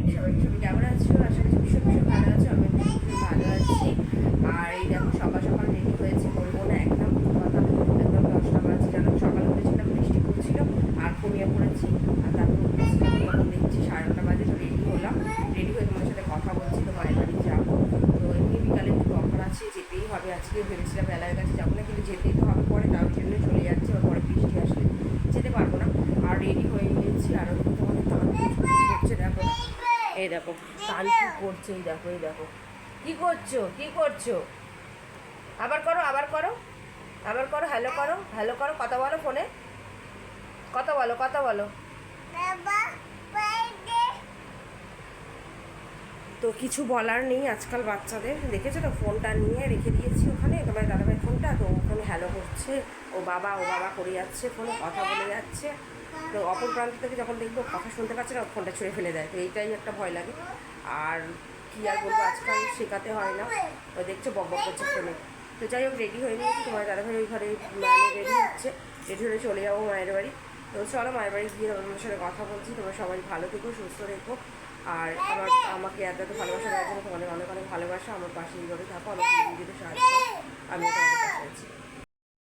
Morning সবাই সবাই কেমন আছো আশা করছি ভীষণ ভীষণ ভালো আছো আমি ভীষণ ভালো আছি আর এই দেখো সকাল সকাল রেডি হয়েছে বলব না একদম কথা একদম দশটা বাজে জানো সকালে উঠেছিলাম বৃষ্টি পড়ছিল আর ঘুমিয়ে পড়েছি আর তারপর উঠেছিলাম তখন দেখছি সাড়ে নটা বাজে তো রেডি হলাম রেডি হয়ে তোমার সাথে কথা বলছি তো মায়ের বাড়ি যাব তো এমনি বিকালে একটু অফার আছে যেতেই হবে আজকে ভেবেছিলাম বেলায় কাছে যাব না কিন্তু যেতেই তো হবে পরে তার জন্য চলে যাচ্ছে বা পরে বৃষ্টি আসলে যেতে পারব না আর রেডি হয়ে গিয়েছি আর ওদিকে তোমাদের তান করছে দেখো না এই দেখো তান কি করছে, এই দেখো এই দেখো। কি করছ? কি করছ? আবার করো আবার করো। আবার করো হ্যালো করো হ্যালো করো, কথা বলো ফোনে। কথা বলো কথা বলো। তো কিছু বলার নেই আজকাল বাচ্চাদের। দেখেছ তো, ফোনটা নিয়ে রেখে দিয়েছি ওখানে। তোমার দাদাভাই ফোনটা, তো ওখানে হ্যালো করছে। ও বাবা ও বাবা করে যাচ্ছে, ফোনে কথা বলে যাচ্ছে। তো অপর প্রান্ত থেকে যখন দেখব কথা শুনতে পাচ্ছে না, ফোনটা ছুঁড়ে ফেলে দেয়। তো এইটাই একটা ভয় লাগে। আর কী আর বলব, আজকাল শেখাতে হয় না। ও দেখছ, বক বক করছে ফোনে। তো যাই হোক রেডি হয়ে নিয়েছি। তোমার দাদাভাই ওই ঘরে মানে রেডি হচ্ছে। রেডি হয়ে চলে যাব মায়ের বাড়ি। তো চলো, মায়ের বাড়ি গিয়ে তোমাদের সাথে কথা বলছি। তোমরা সবাই ভালো থেকো, সুস্থ থেকো। আর আমার, আমাকে এত এত ভালোবাসা দেওয়ার জন্য তোমাদের অনেক অনেক ভালোবাসা। আমার পাশে এইভাবে থাকো। আমাকে ভিডিওতে সাহায্য আমি তোমাদের পাশে আছি।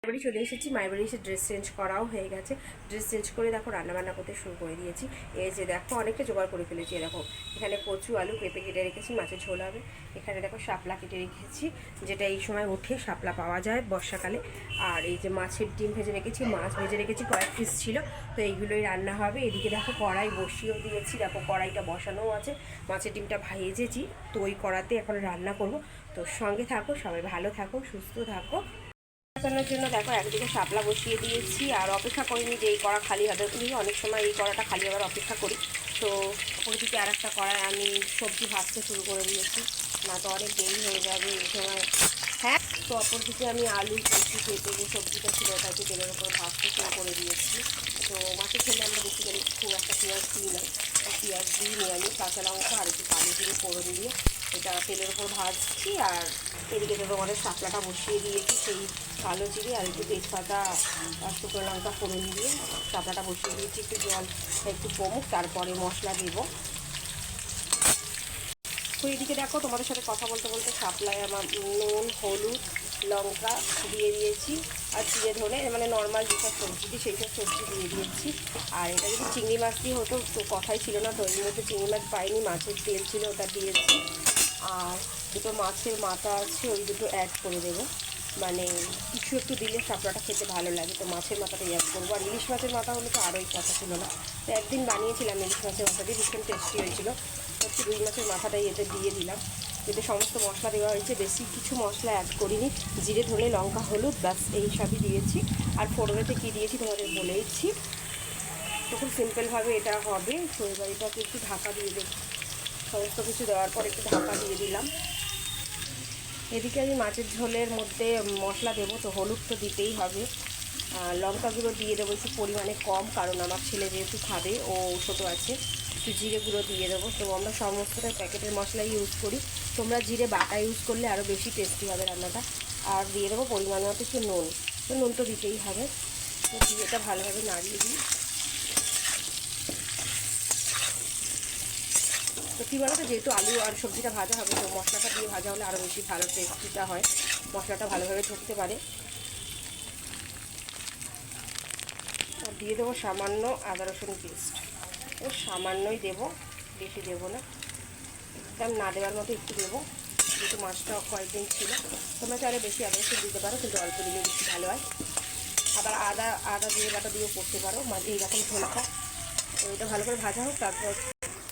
বাড়ি চলে এসেছি, মায়ের বাড়ি এসে ড্রেস চেঞ্জ করাও হয়ে গেছে। ড্রেস চেঞ্জ করে দেখো রান্নাবান্না করতে শুরু করে দিয়েছি। এই যে দেখো অনেকটা জোগাড় করে ফেলেছি এরকম। এখানে কচু, আলু, পেঁপে কেটে রেখেছি, মাছের ঝোল হবে। এখানে দেখো শাপলা কেটে রেখেছি, যেটা এই সময় উঠে শাপলা পাওয়া যায় বর্ষাকালে। আর এই যে মাছের ডিম ভেজে রেখেছি, মাছ ভেজে রেখেছি, কয়েক পিস ছিল। তো এইগুলোই রান্না হবে। এদিকে দেখো কড়াই বসিয়েও দিয়েছি। দেখো কড়াইটা বসানোও আছে। মাছের ডিমটা ভেজেছি। তো ওই কড়াতে এখন রান্না করব। তো সঙ্গে থাকো, সবাই ভালো থাকো, সুস্থ থাকো। বাঁচানোর জন্য দেখো একদিকে শাপলা বসিয়ে দিয়েছি আর অপেক্ষা করিনি যে এই কড়া খালি হবে। তুমি অনেক সময় এই কড়াটা খালি হবার অপেক্ষা করি। তো ওইদিকে আর একটা কড়ায় আমি সবজি ভাজতে শুরু করে দিয়েছি। না তো অনেক দেরি হয়ে যাবে, এই সময় তো অপরদিকে আমি আলু কচু পেঁপে যে সবজিটা ছিল ওটাকে তেলের ওপর ভাজতে শুরু করে দিয়েছি। তো মাছের খেলে আমরা করে খুব একটা পেঁয়াজ দিই না। পেঁয়াজ দিই নিয়ে আমি কাঁচা লঙ্কা আর একটু কালো দিয়ে ফোড়ন দিয়ে এটা তেলের ওপর ভাজছি আর এদিকে তো তোমাদের শাপলাটা বসিয়ে দিয়েছি, সেই কালো জিরে আর একটু তেজপাতা, আর শুকনো লঙ্কা ফোড়ন দিয়ে শাপলাটা বসিয়ে দিয়েছি, একটু জল, একটু কমুক, তারপরে মশলা দেবো। তো এদিকে দেখো, তোমাদের সাথে কথা বলতে বলতে সাপ্লাই আমার নুন, হলুদ, লঙ্কা দিয়ে দিয়েছি। আর চিড়ে ধরে মানে নর্মাল যেসব সবজি দিই সেই সব সবজি দিয়ে দিয়েছি। আর এটা যদি চিংড়ি মাছ দিয়ে হতো, তো কথাই ছিল না, তো এর মধ্যে চিংড়ি মাছ পাইনি, মাছের তেল ছিল, ওটা দিয়েছি। আর দুটো মাছের মাথা আছে, ওই দুটো অ্যাড করে দেবো। মানে কিছু একটু দিলে শাপলাটা খেতে ভালো লাগে। তো মাছের মাথাটা অ্যাড করব। আর ইলিশ মাছের মাথা হলে তো আরোই কথা ছিল না। তো একদিন বানিয়েছিলাম ইলিশ মাছের মাথা দিয়ে, ভীষণ টেস্টি হয়েছিল। হচ্ছে রুই মাছের মাথাটাই এতে দিয়ে দিলাম। এতে সমস্ত মশলা দেওয়া হয়েছে। বেশি কিছু মশলা অ্যাড করিনি। জিরে ধরে লঙ্কা, হলুদ, ব্যাস, এই সবই দিয়েছি। আর ফোড়নেতে কী দিয়েছি তোমাদের বলেইছি তো খুব সিম্পলভাবে এটা হবে। এবার এটাকে একটু ঢাকা দিয়ে দেব। সমস্ত কিছু দেওয়ার পর একটু ঢাকা দিয়ে দিলাম। এদিকে আমি মাছের ঝোলের মধ্যে মশলা দেবো, তো হলুদ তো দিতেই হবে। লঙ্কা গুঁড়ো দিয়ে দেবো একটু পরিমাণে কম, কারণ আমার ছেলে যেহেতু খাবে, ও ছোটো আছে। একটু জিরে গুঁড়ো দিয়ে দেবো, তো আমরা সমস্তটা প্যাকেটের মশলা ইউজ করি। তোমরা জিরে বাটা ইউজ করলে আরও বেশি টেস্টি হবে রান্নাটা। আর দিয়ে দেবো পরিমাণ মতো একটু নুন। তো নুন তো দিতেই হবে। তো এটা ভালোভাবে নাড়িয়ে দিই। কী বলো তো যেহেতু আলু আর সবজিটা ভাজা হবে, তো মশলাটা দিয়ে ভাজা হলে আরও বেশি ভালো টেস্টিটা হয়। মশলাটা ভালোভাবে ঢুকতে পারে। আর দিয়ে দেবো সামান্য আদা রসুন পেস্ট ও সামান্যই দেবো, বেশি দেবো না। একদম না দেওয়ার মতো একটু দেবো। যেহেতু মাছটা কয়েকদিন ছিল, তোমরা চাইলে বেশি আদা রসুন দিতে পারো, কিন্তু অল্প দিলে বেশি ভালো হয়। আবার আদা আদা দিয়ে বাটা দিয়েও করতে পারো, মাঝে এইরকম ঝোলটা। এটা ভালো করে ভাজা হোক, তারপর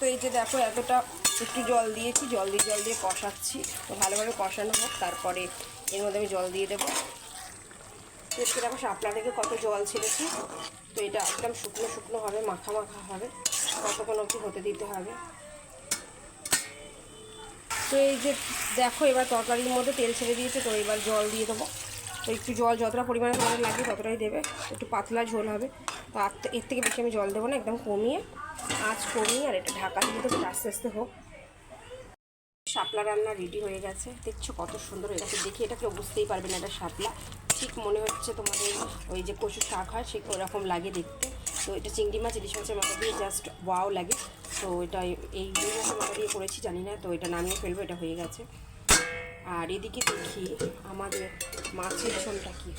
তো এই যে দেখো, এতটা একটু জল দিয়েছি, জল দিয়ে জল দিয়ে কষাচ্ছি। তো ভালোভাবে কষানো হোক, তারপরে এর মধ্যে আমি জল দিয়ে দেবো। তো একটু দেখো শাপলা থেকে কত জল ছেড়েছি। তো এটা একদম শুকনো শুকনো হবে, মাখা মাখা হবে। কতক্ষণ অবধি হতে দিতে হবে। তো এই যে দেখো, এবার তরকারির মধ্যে তেল ছেড়ে দিয়েছে, তো এবার জল দিয়ে দেবো। তো একটু জল যতটা পরিমাণে তোমাদের লাগবে ততটাই দেবে। একটু পাতলা ঝোল হবে। তো আর এর থেকে বেশি আমি জল দেবো না, একদম কমিয়ে আঁচ কমিয়ে আর এটা ঢাকা দিয়ে দেবো আস্তে আস্তে হোক। শাপলা রান্না রেডি হয়ে গেছে। দেখছ কত সুন্দর এটাকে দেখে এটা কেউ বুঝতেই পারবে না এটা শাপলা। ঠিক মনে হচ্ছে তোমাদের ওই যে কচু শাক হয় সে ওরকম লাগে দেখতে। তো এটা চিংড়ি মাছ, ইলিশ মাছের মাথা দিয়ে জাস্ট ওয়াও লাগে। তো এটা এই মাছের মাথা দিয়ে করেছি, জানি না। তো এটা নামিয়ে ফেলব, এটা হয়ে গেছে। আর এদিকে দেখি আমাদের মাছের ঝোলটা কী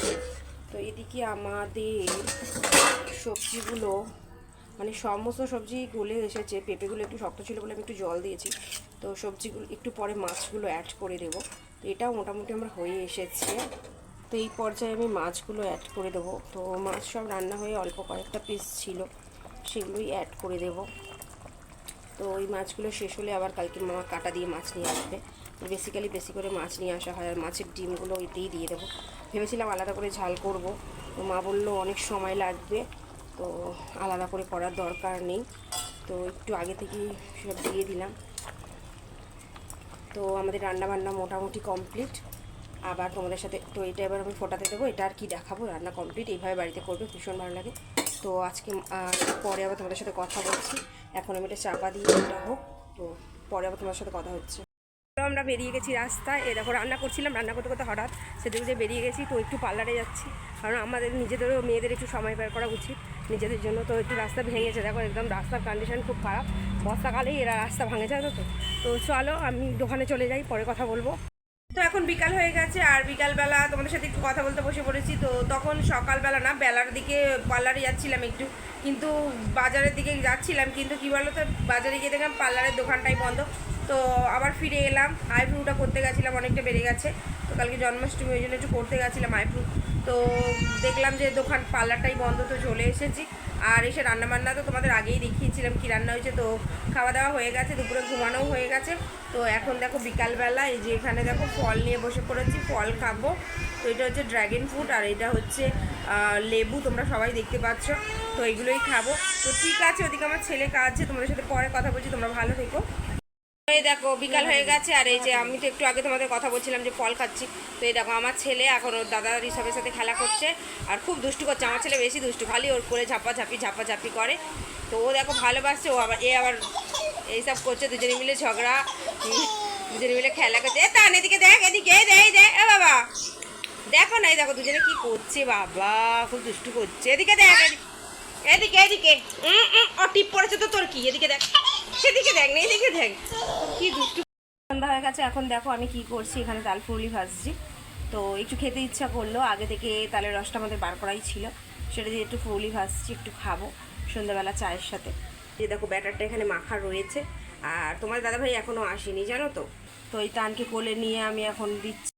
তো এদিকে আমাদের সবজিগুলো মানে সমস্ত সবজি গলে এসেছে। পেঁপেগুলো একটু শক্ত ছিল বলে আমি একটু জল দিয়েছি। তো সবজিগুলো, একটু পরে মাছগুলো অ্যাড করে দেবো। তো এটাও মোটামুটি আমার হয়ে এসেছে। তো এই পর্যায়ে আমি মাছগুলো অ্যাড করে দেবো। তো মাছ সব রান্না হয়ে অল্প কয়েকটা পিস ছিল, সেগুলোই অ্যাড করে দেবো। তো ওই মাছগুলো শেষ হলে আবার কালকে মামা কাটা দিয়ে মাছ নিয়ে আসবে। বেসিক্যালি বেশি করে মাছ নিয়ে আসা হয় আর মাছের ডিমগুলো এতেই দিয়ে দেবো। ভেবেছিলাম আলাদা করে ঝাল করব। তো মা বলল, অনেক সময় লাগবে। তো আলাদা করে করার দরকার নেই। তো একটু আগে থেকেই সব দিয়ে দিলাম। তো আমাদের রান্না বান্না মোটামুটি কমপ্লিট আবার তোমাদের সাথে, তো এটা এবার আমি ফোটাতে দেবো। এটা আর কি দেখাবো? রান্না কমপ্লিট এইভাবে বাড়িতে করবে, ভীষণ ভালো লাগে। তো আজকে পরে আবার তোমাদের সাথে কথা বলছি। এখন আমি এটা চাপা দিয়ে এটা হোক। তো পরে আবার তোমার সাথে কথা হচ্ছে। আমরা বেরিয়ে গেছি রাস্তায়। এ দেখো রান্না করছিলাম, রান্না করতে করতে হঠাৎ সেদিকে যে বেরিয়ে গেছি, তো একটু পার্লারে যাচ্ছি। কারণ আমাদের নিজেদেরও মেয়েদের একটু সময় বের করা উচিত, নিজেদের জন্য তো একটু রাস্তা ভেঙেছে। দেখো একদম রাস্তার কন্ডিশন খুব খারাপ, বর্ষাকালেই এরা রাস্তা ভাঙে যায় তো? তো চলো আমি দোকানে চলে যাই, পরে কথা বলব। তো এখন বিকাল হয়ে গেছে, আর বিকালবেলা তোমাদের সাথে একটু কথা বলতে বসে পড়েছি। তো তখন সকালবেলা না, বেলার দিকে পার্লারে যাচ্ছিলাম একটু। কিন্তু বাজারের দিকে যাচ্ছিলাম, কিন্তু কী বলো তো বাজারে গিয়ে দেখলাম পার্লারের দোকানটাই বন্ধ। তো আবার ফিরে এলাম আইব্রুটা করতে গেছিলাম, অনেকটা বেড়ে গেছে। তো কালকে জন্মাষ্টমী, ওই জন্য একটু করতে গেছিলাম আইব্রু তো দেখলাম যে দোকান, পার্লারটাই বন্ধ, তো চলে এসেছি। আর এসে রান্না বান্না তো তোমাদের আগেই দেখিয়েছিলাম কী রান্না হয়েছে, তো খাওয়া দাওয়া হয়ে গেছে, দুপুরে ঘুমানোও হয়ে গেছে। তো এখন দেখো বিকালবেলা এই যে এখানে দেখো ফল নিয়ে বসে পড়েছি, ফল খাব। তো এটা হচ্ছে ড্র্যাগন ফ্রুট আর এটা হচ্ছে লেবু, তোমরা সবাই দেখতে পাচ্ছ। তো এগুলোই খাব। তো ঠিক আছে, ওদিকে আমার ছেলে কাজ আছে, তোমাদের সাথে পরে কথা বলছি, তোমরা ভালো থেকো। এই দেখো, বিকাল হয়ে গেছে, আর এই যে আমি তো একটু আগে তোমাদের কথা বলছিলাম যে ফল খাচ্ছি। তো এই দেখো, আমার ছেলে এখন ওর দাদা ঋষভের সাথে খেলা করছে, আর খুব দুষ্টু করছে, আমার ছেলে বেশি দুষ্টু, খালি ওর করে ঝাপাঝাপি ঝাপাঝাপি করে। তো ও দেখো ভালোবাসছে, ও আবার, এ আবার এইসব করছে, দুজনে মিলে ঝগড়া দুজনে মিলে খেলা করছে। এ তান, এদিকে দেখ, এদিকে, এই দে এই এ বাবা। দেখো না, এই দেখো, দুজনে কি করছে, বাবা, খুব দুষ্টু করছে। এদিকে দেখ, এদিকে এদিকে ও টিপ পড়েছে তো তোর কি? এদিকে দেখ। সেদিকে দেখ, না, এদিকে দেখ। কি দুষ্টু সন্ধ্যা হয়ে গেছে। এখন দেখো আমি কি করছি, এখানে তাল ফুলি ভাজছি। তো একটু খেতে ইচ্ছা করল, আগে থেকে তালের রসটা আমাদের বার করাই ছিল। সেটা দিয়ে একটু ফুলি ভাজছি, একটু খাব সন্ধ্যাবেলা চায়ের সাথে। এই দেখো, ব্যাটারটা এখানে মাখা রয়েছে। আর তোমার দাদাভাই এখনও আসেনি, জানো তো? তো এই তানকে কোলে নিয়ে আমি এখন দিচ্ছি।